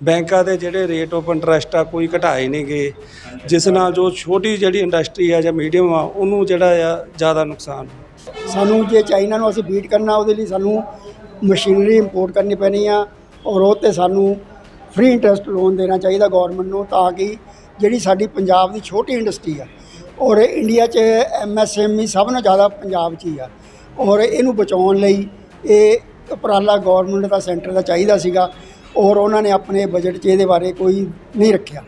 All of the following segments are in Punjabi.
ਬੈਂਕਾਂ ਦੇ ਜਿਹੜੇ ਰੇਟ ਆਫ ਇੰਟਰਸਟ ਆ ਕੋਈ ਘਟਾਏ ਨਹੀਂ ਗਏ। ਜਿਸ ਨਾਲ ਜੋ ਛੋਟੀ ਜਿਹੜੀ ਇੰਡਸਟਰੀ ਆ ਜਾਂ ਮੀਡੀਅਮ ਆ, ਉਹਨੂੰ ਜਿਹੜਾ ਆ ਜ਼ਿਆਦਾ ਨੁਕਸਾਨ। ਸਾਨੂੰ ਜੇ ਚਾਈਨਾ ਨੂੰ ਅਸੀਂ ਬੀਟ ਕਰਨਾ, ਉਹਦੇ ਲਈ ਸਾਨੂੰ ਮਸ਼ੀਨਰੀ ਇੰਪੋਰਟ ਕਰਨੀ ਪੈਣੀ ਆ ਔਰ ਉਹ ਤੇ ਸਾਨੂੰ ਫ੍ਰੀ ਇੰਟਰਸਟ ਲੋਨ ਦੇਣਾ ਚਾਹੀਦਾ ਗਵਰਨਮੈਂਟ ਨੂੰ ਤਾਂ ਕਿ ਜਿਹੜੀ ਸਾਡੀ ਪੰਜਾਬ ਦੀ ਛੋਟੀ ਇੰਡਸਟਰੀ ਆ ਔਰ ਇੰਡੀਆ 'ਚ ਐਮਐਸਐਮਈ ਸਭ ਨਾਲੋਂ ਜ਼ਿਆਦਾ ਪੰਜਾਬ 'ਚ ਹੀ ਆ ਔਰ ਇਹਨੂੰ ਬਚਾਉਣ ਲਈ ਇਹ ਉਪਰਾਲਾ ਗਵਰਨਮੈਂਟ ਦਾ ਸੈਂਟਰ ਦਾ ਚਾਹੀਦਾ ਸੀਗਾ। ਔਰ ਉਹਨਾਂ ਨੇ ਆਪਣੇ ਬਜਟ 'ਚ ਇਹਦੇ ਬਾਰੇ ਕੋਈ ਨਹੀਂ ਰੱਖਿਆ।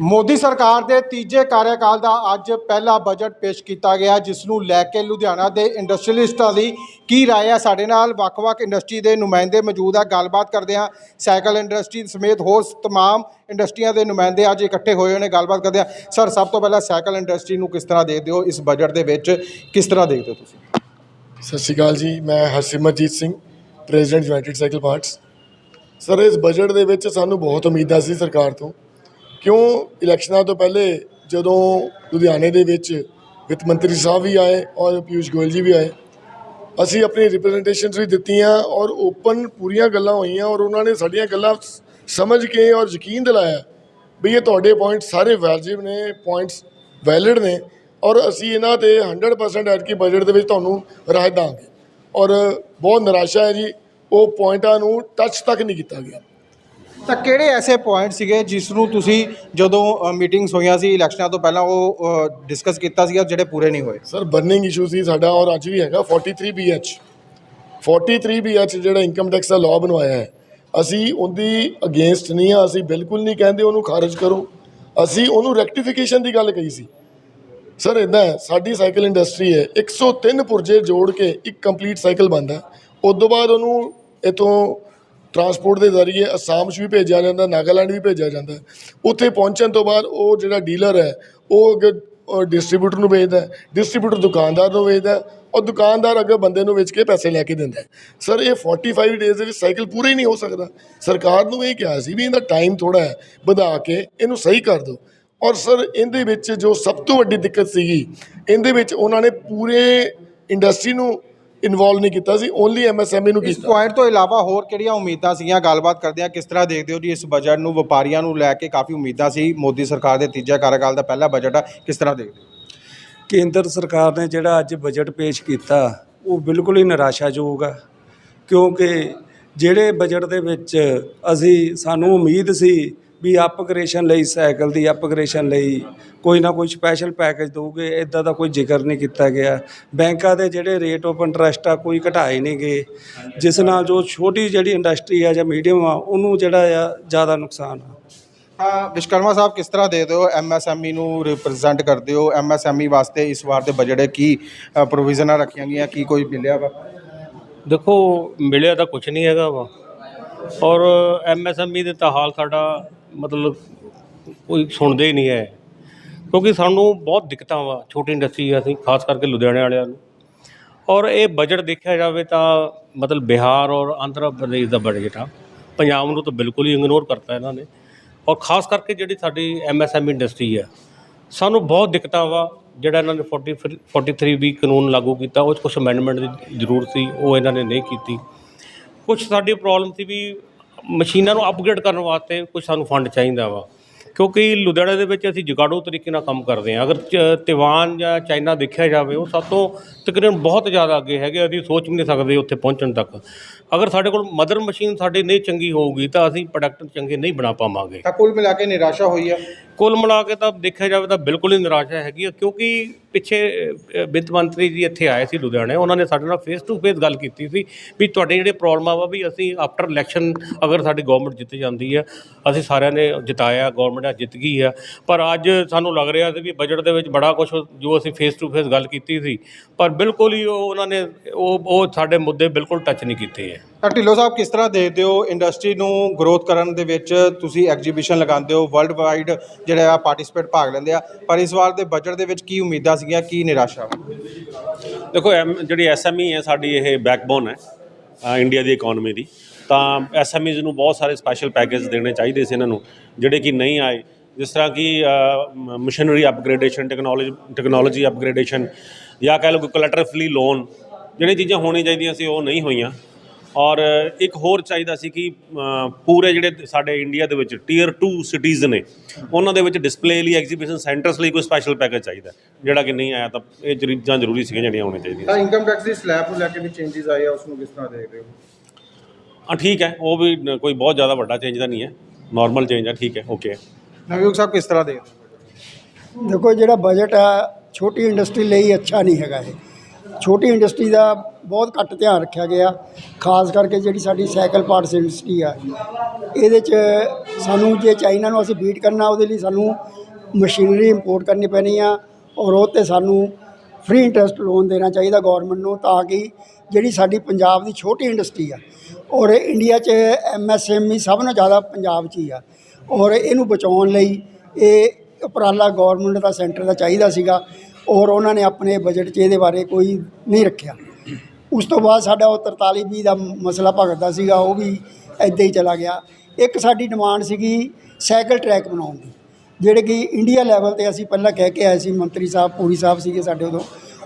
ਮੋਦੀ ਸਰਕਾਰ ਦੇ ਤੀਜੇ ਕਾਰਜਕਾਲ ਦਾ ਅੱਜ ਪਹਿਲਾ ਬਜਟ ਪੇਸ਼ ਕੀਤਾ ਗਿਆ ਜਿਸ ਨੂੰ ਲੈ ਕੇ ਲੁਧਿਆਣਾ ਦੇ ਇੰਡਸਟਰੀਅਲਿਸਟਾਂ ਦੀ ਕੀ ਰਾਏ ਹੈ? ਸਾਡੇ ਨਾਲ ਵੱਖ-ਵੱਖ ਇੰਡਸਟਰੀ ਦੇ ਨੁਮਾਇੰਦੇ ਮੌਜੂਦ ਆ। ਗੱਲਬਾਤ ਕਰਦੇ ਹਾਂ ਸਾਈਕਲ ਇੰਡਸਟਰੀ ਸਮੇਤ ਹੋਰ ਤਮਾਮ ਇੰਡਸਟਰੀਆਂ ਦੇ ਨੁਮਾਇੰਦੇ ਅੱਜ ਇਕੱਠੇ ਹੋਏ ਹੋਏ ਨੇ। ਗੱਲਬਾਤ ਕਰਦੇ ਹਾਂ। ਸਰ ਸਭ ਤੋਂ ਪਹਿਲਾਂ ਸਾਈਕਲ ਇੰਡਸਟਰੀ ਨੂੰ ਕਿਸ ਤਰ੍ਹਾਂ ਦੇਖਦੇ ਹੋ? ਇਸ ਬਜਟ ਦੇ ਵਿੱਚ ਕਿਸ ਤਰ੍ਹਾਂ ਦੇਖਦੇ ਹੋ ਤੁਸੀਂ? ਸਤਿ ਸ਼੍ਰੀ ਅਕਾਲ ਜੀ। ਮੈਂ Harsimarjeet Singh president United Cycle Parts sir, ਇਸ ਬਜਟ ਦੇ ਵਿੱਚ ਸਾਨੂੰ ਬਹੁਤ ਉਮੀਦਾਂ ਸੀ ਸਰਕਾਰ ਤੋਂ। ਕਿਉਂ? ਇਲੈਕਸ਼ਨਾਂ ਤੋਂ ਪਹਿਲੇ ਜਦੋਂ ਲੁਧਿਆਣੇ ਦੇ ਵਿੱਚ ਵਿੱਤ ਮੰਤਰੀ ਸਾਹਿਬ ਵੀ ਆਏ ਔਰ ਪਿਊਸ਼ ਗੋਇਲ ਜੀ ਵੀ ਆਏ, ਅਸੀਂ ਆਪਣੀ ਰਿਪਰੈਜ਼ੈਂਟੇਸ਼ਨਸ ਵੀ ਦਿੱਤੀਆਂ ਔਰ ਓਪਨ ਪੂਰੀਆਂ ਗੱਲਾਂ ਹੋਈਆਂ ਔਰ ਉਹਨਾਂ ਨੇ ਸਾਡੀਆਂ ਗੱਲਾਂ ਸਮਝ ਕੇ ਔਰ ਯਕੀਨ ਦਿਲਾਇਆ ਵੀ ਇਹ ਤੁਹਾਡੇ ਪੁਆਇੰਟ ਸਾਰੇ ਵੈਲਿਡ ਨੇ ਪੁਆਇੰਟਸ ਵੈਲਿਡ ਨੇ ਔਰ ਅਸੀਂ ਇਹਨਾਂ ਤੇ 100% ਐਤਕੀ ਬਜਟ ਦੇ ਵਿੱਚ ਤੁਹਾਨੂੰ ਰਾਹਤ ਦਾਂਗੇ। ਔਰ ਬਹੁਤ ਨਿਰਾਸ਼ਾ ਹੈ ਜੀ। ਉਹ ਪੁਆਇੰਟਾਂ ਨੂੰ ਟੱਚ ਤੱਕ ਨਹੀਂ ਕੀਤਾ ਗਿਆ। ਤਾਂ ਕਿਹੜੇ ਐਸੇ ਪੁਆਇੰਟ ਸੀਗੇ ਜਿਸ ਨੂੰ ਤੁਸੀਂ ਜਦੋਂ ਮੀਟਿੰਗਸ ਹੋਈਆਂ ਸੀ ਇਲੈਕਸ਼ਨਾਂ ਤੋਂ ਪਹਿਲਾਂ ਉਹ ਡਿਸਕਸ ਕੀਤਾ ਸੀਗਾ ਜਿਹੜੇ ਪੂਰੇ ਨਹੀਂ ਹੋਏ? ਸਰ ਬਰਨਿੰਗ ਇਸ਼ੂ ਸੀ ਸਾਡਾ ਔਰ ਅੱਜ ਵੀ ਹੈਗਾ 43 BH 43 BH ਜਿਹੜਾ ਇਨਕਮ ਟੈਕਸ ਦਾ ਲਾਅ ਬਣਵਾਇਆ ਹੈ ਅਸੀਂ ਉਹਦੀ ਅਗੇਂਸਟ ਨਹੀਂ ਆ ਅਸੀਂ ਬਿਲਕੁਲ ਨਹੀਂ ਕਹਿੰਦੇ ਉਹਨੂੰ ਖਾਰਜ ਕਰੋ। ਅਸੀਂ ਉਹਨੂੰ ਰੈਕਟੀਫਿਕੇਸ਼ਨ ਦੀ ਗੱਲ ਕਹੀ ਸੀ। ਸਰ ਇਦਾਂ ਸਾਡੀ ਸਾਈਕਲ ਇੰਡਸਟਰੀ ਹੈ 103 ਪੁਰਜੇ ਜੋੜ ਕੇ ਇੱਕ ਕੰਪਲੀਟ ਸਾਈਕਲ ਬਣਦਾ ਉਸ ਤੋਂ ਬਾਅਦ ਉਹਨੂੰ ਇੱਥੋਂ ਟਰਾਂਸਪੋਰਟ ਦੇ ਜ਼ਰੀਏ ਅਸਾਮ 'ਚ ਵੀ ਭੇਜਿਆ ਜਾਂਦਾ, ਨਾਗਾਲੈਂਡ ਵੀ ਭੇਜਿਆ ਜਾਂਦਾ। ਉੱਥੇ ਪਹੁੰਚਣ ਤੋਂ ਬਾਅਦ ਉਹ ਜਿਹੜਾ ਡੀਲਰ ਹੈ, ਉਹ ਅੱਗੇ ਡਿਸਟਰੀਬਿਊਟਰ ਨੂੰ ਵੇਚਦਾ ਡਿਸਟਰੀਬਿਊਟਰ ਦੁਕਾਨਦਾਰ ਨੂੰ ਵੇਚਦਾ ਔਰ ਦੁਕਾਨਦਾਰ ਅੱਗੇ ਬੰਦੇ ਨੂੰ ਵੇਚ ਕੇ ਪੈਸੇ ਲੈ ਕੇ ਦਿੰਦਾ ਸਰ, ਇਹ 45 ਡੇਜ਼ ਦੇ ਵਿੱਚ ਸਾਈਕਲ ਪੂਰਾ ਹੀ ਨਹੀਂ ਹੋ ਸਕਦਾ। ਸਰਕਾਰ ਨੂੰ ਇਹ ਕਿਹਾ ਸੀ ਵੀ ਇਹਦਾ ਟਾਈਮ ਥੋੜਾ ਹੈ, ਵਧਾ ਕੇ ਇਹਨੂੰ ਸਹੀ ਕਰ ਦਿਓ। ਔਰ ਸਰ, ਇਹਦੇ ਵਿੱਚ ਜੋ ਸਭ ਤੋਂ ਵੱਡੀ ਦਿੱਕਤ ਸੀਗੀ, ਇਹਦੇ ਵਿੱਚ ਉਹਨਾਂ ਨੇ ਪੂਰੇ ਇੰਡਸਟਰੀ ਨੂੰ ਇਨਵੋਲਵ ਨਹੀਂ ਕੀਤਾ ਸੀ ਓਨਲੀ ਐਮਐਸਐਮਈ ਨੂੰ ਇਸ ਕੀਤਾ। ਪੁਆਇੰਟ ਤੋਂ ਇਲਾਵਾ ਹੋਰ ਕਿਹੜੀਆਂ ਉਮੀਦਾਂ ਸੀਗੀਆਂ? ਗੱਲਬਾਤ ਕਰਦੇ ਹਾਂ ਕਿਸ ਤਰ੍ਹਾਂ ਦੇਖਦੇ ਹੋ ਜੀ ਇਸ ਬਜਟ ਨੂੰ? ਵਪਾਰੀਆਂ ਨੂੰ ਲੈ ਕੇ ਕਾਫੀ ਉਮੀਦਾਂ ਸੀ। ਮੋਦੀ ਸਰਕਾਰ ਦੇ ਤੀਜੇ ਕਾਰਜਕਾਲ ਦਾ ਪਹਿਲਾ ਬਜਟ ਆ। ਕਿਸ ਤਰ੍ਹਾਂ ਦੇਖਦੇ ਹੋ? ਕੇਂਦਰ ਸਰਕਾਰ ਨੇ ਜਿਹੜਾ ਅੱਜ ਬਜਟ ਪੇਸ਼ ਕੀਤਾ ਉਹ ਬਿਲਕੁਲ ਹੀ ਨਿਰਾਸ਼ਾਜੋਗ ਆ। ਕਿਉਂਕਿ ਜਿਹੜੇ ਬਜਟ ਦੇ ਵਿੱਚ ਅਸੀਂ ਸਾਨੂੰ ਉਮੀਦ ਸੀ ਵੀ ਅਪਗ੍ਰੇਸ਼ਨ ਲਈ ਸਾਈਕਲ ਦੀ ਅਪਗ੍ਰੇਸ਼ਨ ਲਈ ਕੋਈ ਨਾ ਕੋਈ ਸਪੈਸ਼ਲ ਪੈਕੇਜ ਦਊਗੇ ਇਦਾਂ ਦਾ ਕੋਈ ਜ਼ਿਕਰ ਨਹੀਂ ਕੀਤਾ ਗਿਆ। ਬੈਂਕਾਂ ਦੇ ਜਿਹੜੇ ਰੇਟ ਆਫ ਇੰਟਰਸਟ ਆ ਕੋਈ ਘਟਾਏ ਨਹੀਂ ਗਏ। ਜਿਸ ਨਾਲ ਜੋ ਛੋਟੀ ਜਿਹੜੀ ਇੰਡਸਟਰੀ ਆ ਜਾਂ ਮੀਡੀਅਮ ਆ ਉਹਨੂੰ ਜਿਹੜਾ ਆ ਜ਼ਿਆਦਾ ਨੁਕਸਾਨ ਆ। ਹਾਂ ਵਿਸ਼ਕਰਮਾ ਸਾਹਿਬ ਕਿਸ ਤਰ੍ਹਾਂ ਦੇਖਦੇ ਹੋ ਐਮਐਸਐਮਈ ਨੂੰ ਰਿਪਰੈਜ਼ੈਂਟ ਕਰਦੇ ਹੋ? ਐਮਐਸਐਮਈ ਵਾਸਤੇ ਇਸ ਵਾਰ ਦੇ ਬਜਟ ਕੀ ਪ੍ਰੋਵੀਜ਼ਨਾਂ ਰੱਖੀਆਂ ਗਈਆਂ ਕੀ ਕੋਈ ਮਿਲਿਆ ਵਾ? ਦੇਖੋ ਮਿਲਿਆ ਤਾਂ ਕੁਝ ਨਹੀਂ ਹੈਗਾ ਵਾ। ਔਰ ਐਮਐਸਐਮਈ ਦੇ ਤਾਂ ਹਾਲ ਸਾਡਾ ਮਤਲਬ ਕੋਈ ਸੁਣਦੇ ਹੀ ਨਹੀਂ ਹੈ। ਕਿਉਂਕਿ ਸਾਨੂੰ ਬਹੁਤ ਦਿੱਕਤਾਂ ਵਾ ਛੋਟੀ ਇੰਡਸਟਰੀ ਅਸੀਂ, ਖਾਸ ਕਰਕੇ ਲੁਧਿਆਣੇ ਵਾਲਿਆਂ ਨੂੰ। ਔਰ ਇਹ ਬਜਟ ਦੇਖਿਆ ਜਾਵੇ ਤਾਂ ਮਤਲਬ ਬਿਹਾਰ ਔਰ ਆਂਧਰਾ ਪ੍ਰਦੇਸ਼ ਦਾ ਬਜਟ ਆ। ਪੰਜਾਬ ਨੂੰ ਤਾਂ ਬਿਲਕੁਲ ਹੀ ਇਗਨੋਰ ਕਰਤਾ ਇਹਨਾਂ ਨੇ। ਔਰ ਖਾਸ ਕਰਕੇ ਜਿਹੜੀ ਸਾਡੀ ਐਮਐਸਐਮਈ ਇੰਡਸਟਰੀ ਆ, ਸਾਨੂੰ ਬਹੁਤ ਦਿੱਕਤਾਂ ਵਾ। ਜਿਹੜਾ ਇਹਨਾਂ ਨੇ 40 43 ਵੀ ਕਾਨੂੰਨ ਲਾਗੂ ਕੀਤਾ, ਉਹ 'ਚ ਕੁਝ ਅਮੈਂਡਮੈਂਟ ਦੀ ਜ਼ਰੂਰਤ ਸੀ, ਉਹ ਇਹਨਾਂ ਨੇ ਨਹੀਂ ਕੀਤੀ। ਕੁਝ ਸਾਡੀ ਪ੍ਰੋਬਲਮ ਸੀ ਵੀ ਮਸ਼ੀਨਾਂ ਨੂੰ ਅਪਗ੍ਰੇਡ ਕਰਨ ਵਾਸਤੇ ਕੁਝ ਸਾਨੂੰ ਫੰਡ ਚਾਹੀਦਾ ਵਾ। ਕਿਉਂਕਿ ਲੁਧਿਆਣੇ ਦੇ ਵਿੱਚ ਅਸੀਂ ਜਗਾੜੂ ਤਰੀਕੇ ਨਾਲ ਕੰਮ ਕਰਦੇ ਹਾਂ। ਅਗਰ ਚ- ਤੀਵਾਨ ਜਾਂ ਚਾਈਨਾ ਦੇਖਿਆ ਜਾਵੇ, ਉਹ ਸਭ ਤੋਂ ਤਕਰੀਬਨ ਬਹੁਤ ਜ਼ਿਆਦਾ ਅੱਗੇ ਹੈਗੇ, ਅਸੀਂ ਸੋਚ ਵੀ ਨਹੀਂ ਸਕਦੇ ਉੱਥੇ ਪਹੁੰਚਣ ਤੱਕ। ਅਗਰ ਸਾਡੇ ਕੋਲ ਮਦਰ ਮਸ਼ੀਨ ਸਾਡੀ ਨਹੀਂ ਚੰਗੀ ਹੋਊਗੀ, ਤਾਂ ਅਸੀਂ ਪ੍ਰੋਡਕਟ ਚੰਗੇ ਨਹੀਂ ਬਣਾ ਪਾਵਾਂਗੇ। ਤਾਂ ਕੁੱਲ ਮਿਲਾ ਕੇ ਨਿਰਾਸ਼ਾ ਹੋਈ ਆ। ਕੁੱਲ ਮਿਲਾ ਕੇ ਤਾਂ ਦੇਖਿਆ ਜਾਵੇ ਤਾਂ ਬਿਲਕੁਲ ਹੀ ਨਿਰਾਸ਼ਾ ਹੈਗੀ ਆ, ਕਿਉਂਕਿ ਪਿੱਛੇ ਵਿੱਤ ਮੰਤਰੀ ਜੀ ਇੱਥੇ ਆਏ ਸੀ ਲੁਧਿਆਣੇ, ਉਹਨਾਂ ਨੇ ਸਾਡੇ ਨਾਲ ਫੇਸ ਟੂ ਫੇਸ ਗੱਲ ਕੀਤੀ ਸੀ ਵੀ ਤੁਹਾਡੇ ਜਿਹੜੇ ਪ੍ਰੋਬਲਮਾਂ ਵਾ ਵੀ ਅਸੀਂ ਆਫਟਰ ਇਲੈਕਸ਼ਨ ਅਗਰ ਸਾਡੀ ਗਵਰਨਮੈਂਟ ਜਿੱਤ ਜਾਂਦੀ ਹੈ ਅਸੀਂ ਸਾਰਿਆਂ ਨੇ ਜਿਤਾਇਆ ਗਵਰਨਮੈਂਟ ਅੱਜ ਜਿੱਤ ਗਈ ਆ। ਪਰ ਅੱਜ ਸਾਨੂੰ ਲੱਗ ਰਿਹਾ ਸੀ ਵੀ ਬਜਟ ਦੇ ਵਿੱਚ ਬੜਾ ਕੁਝ ਜੋ ਅਸੀਂ ਫੇਸ ਟੂ ਫੇਸ ਗੱਲ ਕੀਤੀ ਸੀ, ਪਰ ਬਿਲਕੁਲ ਹੀ ਉਹ ਉਹਨਾਂ ਨੇ ਉਹ ਉਹ ਸਾਡੇ ਮੁੱਦੇ ਬਿਲਕੁਲ ਟੱਚ ਨਹੀਂ ਕੀਤੇ ਹੈ ਤਾਂ ਢਿੱਲੋਂ ਸਾਹਿਬ, ਕਿਸ ਤਰ੍ਹਾਂ ਦੇਖਦੇ ਹੋ ਇੰਡਸਟਰੀ ਨੂੰ ਗਰੋਥ ਕਰਨ ਦੇ ਵਿੱਚ ਤੁਸੀਂ ਐਗਜੀਬਿਸ਼ਨ ਲਗਾਉਂਦੇ ਹੋ ਵਰਲਡ ਵਾਈਡ ਜਿਹੜੇ ਆ ਪਾਰਟਿਸਿਪੇਟ ਭਾਗ ਲੈਂਦੇ ਆ। ਪਰ ਇਸ ਵਾਰ ਦੇ ਬਜਟ ਦੇ ਵਿੱਚ ਕੀ ਉਮੀਦਾਂ ਸੀਗੀਆਂ, ਕੀ ਨਿਰਾਸ਼ਾ? ਦੇਖੋ, ਐਮ ਜਿਹੜੀ ਐਸਐਮਈ ਹੈ, ਸਾਡੀ ਇਹ ਬੈਕਬੋਨ ਹੈ ਇੰਡੀਆ ਦੀ ਇਕਨੋਮੀ ਦੀ। ਤਾਂ ਐਸਐਮਈਜ਼ ਨੂੰ ਬਹੁਤ ਸਾਰੇ ਸਪੈਸ਼ਲ ਪੈਕੇਜ ਦੇਣੇ ਚਾਹੀਦੇ ਸੀ ਇਹਨਾਂ ਨੂੰ, ਜਿਹੜੇ ਕਿ ਨਹੀਂ ਆਏ। ਜਿਸ ਤਰ੍ਹਾਂ ਕਿ machinery upgradation technology technology upgradation ਜਾਂ ਕਹਿ ਲਓ ਕਿ ਕੋਲੈਟਰ ਲੋਨ ਜਿਹੜੀਆਂ ਚੀਜ਼ਾਂ ਹੋਣੀਆਂ ਚਾਹੀਦੀਆਂ ਸੀ, ਉਹ ਨਹੀਂ ਹੋਈਆਂ। ਔਰ ਇੱਕ ਹੋਰ ਚਾਹੀਦਾ ਸੀ ਕਿ ਅ, ਪੂਰੇ ਜਿਹੜੇ ਸਾਡੇ ਇੰਡੀਆ ਦੇ ਵਿੱਚ ਟੀਅਰ 2 ਸਿਟੀਜ਼ ਨੇ ਉਹਨਾਂ ਦੇ ਵਿੱਚ ਡਿਸਪਲੇ ਲਈ ਐਗਜ਼ੀਬਿਸ਼ਨ ਸੈਂਟਰਸ ਲਈ ਕੋਈ ਸਪੈਸ਼ਲ ਪੈਕੇਜ ਚਾਹੀਦਾ ਜਿਹੜਾ ਕਿ ਨਹੀਂ ਆਇਆ ਤਾਂ ਇਹ ਚੀਜ਼ਾਂ ਜ਼ਰੂਰੀ ਸੀਗੀਆਂ ਜਿਹੜੀਆਂ ਹੋਣੀਆਂ ਚਾਹੀਦੀਆਂ। ਤਾਂ ਇਨਕਮ ਟੈਕਸ ਦੀ ਸਲੈਬ ਨੂੰ ਲੈ ਕੇ ਵੀ ਚੇਂਜਸ ਆਏ ਆ ਉਸ ਨੂੰ ਕਿਸ ਤਰ੍ਹਾਂ ਦੇਖਦੇ ਹੋ? ਹਾਂ ਠੀਕ ਹੈ। ਉਹ ਵੀ ਨ- ਕੋਈ ਬਹੁਤ ਜ਼ਿਆਦਾ ਵੱਡਾ ਚੇਂਜ ਤਾਂ ਨਹੀਂ ਹੈ। ਨਾਰਮਲ ਚੇਂਜ ਹੈ ਠੀਕ ਹੈ ਓਕੇ ਨਵਯੋਗ ਸਾਹਿਬ ਕਿਸ ਤਰ੍ਹਾਂ ਦੇਖਦੇ ਹੋ? ਦੇਖੋ ਜਿਹੜਾ ਬਜਟ ਆ ਛੋਟੀ ਇੰਡਸਟਰੀ ਲਈ ਅੱਛਾ ਨਹੀਂ ਹੈਗਾ ਇਹ। ਛੋਟੀ ਇੰਡਸਟਰੀ ਦਾ ਬਹੁਤ ਘੱਟ ਧਿਆਨ ਰੱਖਿਆ ਗਿਆ, ਖਾਸ ਕਰਕੇ ਜਿਹੜੀ ਸਾਡੀ ਸਾਈਕਲ ਪਾਰਟਸ ਇੰਡਸਟਰੀ ਆ। ਇਹਦੇ 'ਚ ਸਾਨੂੰ ਜੇ ਚਾਈਨਾ ਨੂੰ ਅਸੀਂ ਬੀਟ ਕਰਨਾ, ਉਹਦੇ ਲਈ ਸਾਨੂੰ ਮਸ਼ੀਨਰੀ ਇੰਪੋਰਟ ਕਰਨੀ ਪੈਣੀ ਆ ਔਰ ਉਹ 'ਤੇ ਸਾਨੂੰ ਫ੍ਰੀ ਇੰਟਰਸਟ ਲੋਨ ਦੇਣਾ ਚਾਹੀਦਾ ਗਵਰਨਮੈਂਟ ਨੂੰ ਤਾਂ ਕਿ ਜਿਹੜੀ ਸਾਡੀ ਪੰਜਾਬ ਦੀ ਛੋਟੀ ਇੰਡਸਟਰੀ ਆ ਔਰ ਇੰਡੀਆ 'ਚ ਐਮਐਸਐਮਈ ਸਭ ਨਾਲੋਂ ਜ਼ਿਆਦਾ ਪੰਜਾਬ 'ਚ ਹੀ ਆ ਔਰ ਇਹਨੂੰ ਬਚਾਉਣ ਲਈ ਇਹ ਉਪਰਾਲਾ ਗਵਰਨਮੈਂਟ ਦਾ ਸੈਂਟਰ ਦਾ ਚਾਹੀਦਾ ਸੀਗਾ। ਔਰ ਉਹਨਾਂ ਨੇ ਆਪਣੇ ਬਜਟ 'ਚ ਇਹਦੇ ਬਾਰੇ ਕੋਈ ਨਹੀਂ ਰੱਖਿਆ। ਉਸ ਤੋਂ ਬਾਅਦ ਸਾਡਾ ਉਹ 43 ਵੀਹ ਦਾ ਮਸਲਾ ਭਗਤ ਦਾ ਸੀਗਾ, ਉਹ ਵੀ ਇੱਦਾਂ ਹੀ ਚਲਾ ਗਿਆ। ਇੱਕ ਸਾਡੀ ਡਿਮਾਂਡ ਸੀਗੀ ਸਾਈਕਲ ਟਰੈਕ ਬਣਾਉਣ ਦੀ, ਜਿਹੜੇ ਕਿ ਇੰਡੀਆ ਲੈਵਲ ਤੇ ਅਸੀਂ ਪਹਿਲਾਂ ਕਹਿ ਕੇ ਆਏ ਸੀ, ਮੰਤਰੀ ਸਾਹਿਬ, ਪੂਰੀ ਸਾਹਿਬ ਸੀਗੇ ਸਾਡੇ ਉਦੋਂ,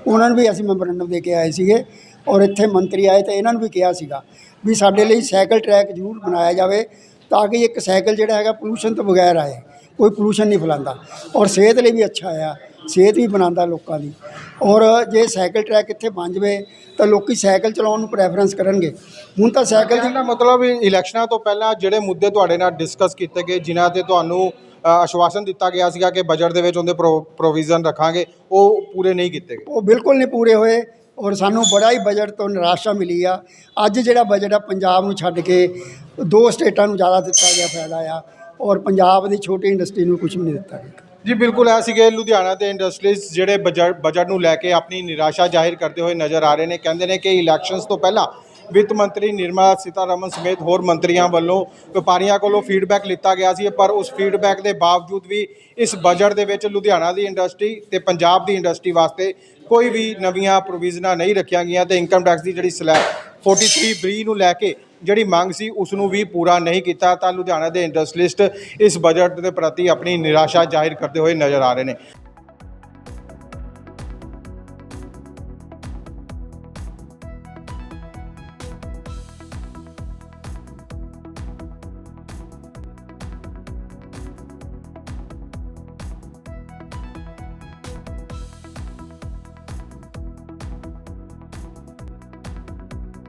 ਉਹਨਾਂ ਨੂੰ ਵੀ ਅਸੀਂ ਮੈਮੋਰੈਂਡਮ ਦੇ ਕੇ ਆਏ ਸੀਗੇ ਔਰ ਇੱਥੇ ਮੰਤਰੀ ਆਏ ਤੇ ਇਹਨਾਂ ਨੂੰ ਵੀ ਕਿਹਾ ਸੀਗਾ ਵੀ ਸਾਡੇ ਲਈ ਸਾਈਕਲ ਟਰੈਕ ਜ਼ਰੂਰ ਬਣਾਇਆ ਜਾਵੇ ਤਾਂ ਕਿ ਇੱਕ ਸਾਈਕਲ ਜਿਹੜਾ ਹੈਗਾ ਪੋਲੂਸ਼ਨ ਤੋਂ ਬਗੈਰ ਆਏ, ਕੋਈ ਪੋਲੂਸ਼ਨ ਨਹੀਂ ਫੈਲਾਉਂਦਾ ਔਰ ਸਿਹਤ ਲਈ ਵੀ ਅੱਛਾ ਆ। ਸਿਹਤ ਵੀ ਬਣਾਉਂਦਾ ਲੋਕਾਂ ਦੀ। ਔਰ ਜੇ ਸਾਈਕਲ ਟਰੈਕ ਇੱਥੇ ਬਣ ਜਵੇ ਤਾਂ ਲੋਕੀ ਸਾਈਕਲ ਚਲਾਉਣ ਨੂੰ ਪ੍ਰੈਫਰੈਂਸ ਕਰਨਗੇ। ਹੁਣ ਤਾਂ ਸਾਈਕਲ ਦੀ ਮਤਲਬ ਇਲੈਕਸ਼ਨਾਂ ਤੋਂ ਪਹਿਲਾਂ ਜਿਹੜੇ ਮੁੱਦੇ ਤੁਹਾਡੇ ਨਾਲ ਡਿਸਕਸ ਕੀਤੇ ਗਏ ਜਿਨ੍ਹਾਂ ਤੇ ਤੁਹਾਨੂੰ ਆਸ਼ਵਾਸਨ ਦਿੱਤਾ ਗਿਆ ਸੀਗਾ ਕਿ ਬਜਟ ਦੇ ਵਿੱਚ ਉਹਦੇ ਪ੍ਰੋਵੀਜ਼ਨ ਰੱਖਾਂਗੇ ਉਹ ਪੂਰੇ ਨਹੀਂ ਕੀਤੇ ਗਏ। ਉਹ ਬਿਲਕੁਲ ਨਹੀਂ ਪੂਰੇ ਹੋਏ ਔਰ ਸਾਨੂੰ ਬੜਾ ਹੀ ਬਜਟ ਤੋਂ ਨਿਰਾਸ਼ਾ ਮਿਲੀ ਆ। ਅੱਜ ਜਿਹੜਾ ਬਜਟ ਆ ਪੰਜਾਬ ਨੂੰ ਛੱਡ ਕੇ ਦੋ ਸਟੇਟਾਂ ਨੂੰ ਜ਼ਿਆਦਾ ਦਿੱਤਾ ਗਿਆ ਫਾਇਦਾ ਆ। ਔਰ ਪੰਜਾਬ ਦੀ ਛੋਟੀ ਇੰਡਸਟਰੀ ਨੂੰ ਕੁਝ ਵੀ ਨਹੀਂ ਦਿੱਤਾ ਗਿਆ। ਜੀ, ਬਿਲਕੁਲ, ਐ ਸੀਗੇ ਲੁਧਿਆਣਾ ਦੇ ਇੰਡਸਟਰੀਜ਼ ਜਿਹੜੇ ਬਜਟ ਬਜਟ ਨੂੰ ਲੈ ਕੇ ਆਪਣੀ ਨਿਰਾਸ਼ਾ ਜ਼ਾਹਿਰ ਕਰਦੇ ਹੋਏ ਨਜ਼ਰ ਆ ਰਹੇ ਨੇ। ਕਹਿੰਦੇ ਨੇ ਕਿ ਇਲੈਕਸ਼ਨਸ ਤੋਂ ਪਹਿਲਾਂ ਵਿੱਤ ਮੰਤਰੀ ਨਿਰਮਲਾ ਸੀਤਾਰਮਨ ਸਮੇਤ ਹੋਰ ਮੰਤਰੀਆਂ ਵੱਲੋਂ ਵਪਾਰੀਆਂ ਕੋਲੋਂ ਫੀਡਬੈਕ ਲਿੱਤਾ ਗਿਆ ਸੀ, ਪਰ ਉਸ ਫੀਡਬੈਕ ਦੇ ਬਾਵਜੂਦ ਵੀ ਇਸ ਬਜਟ ਦੇ ਵਿੱਚ ਲੁਧਿਆਣਾ ਦੀ ਇੰਡਸਟਰੀ ਤੇ ਪੰਜਾਬ ਦੀ ਇੰਡਸਟਰੀ ਵਾਸਤੇ ਕੋਈ ਵੀ ਨਵੀਆਂ ਪ੍ਰੋਵੀਜ਼ਨਾਂ ਨਹੀਂ ਰੱਖੀਆਂ ਗਈਆਂ ਤੇ ਇਨਕਮ ਟੈਕਸ ਦੀ ਜਿਹੜੀ ਸਲੈਬ 43 ਬਰੀ ਨੂੰ ਲੈ ਕੇ ਜਿਹੜੀ ਮੰਗ ਸੀ ਉਸ ਨੂੰ ਵੀ ਪੂਰਾ ਨਹੀਂ ਕੀਤਾ। ਤਾਂ ਲੁਧਿਆਣਾ ਦੇ ਇੰਡਸਟਰੀਲਿਸਟ ਇਸ ਬਜਟ ਦੇ ਪ੍ਰਤੀ ਆਪਣੀ ਨਿਰਾਸ਼ਾ ਜ਼ਾਹਿਰ ਕਰਦੇ ਹੋਏ ਨਜ਼ਰ ਆ ਰਹੇ ਨੇ।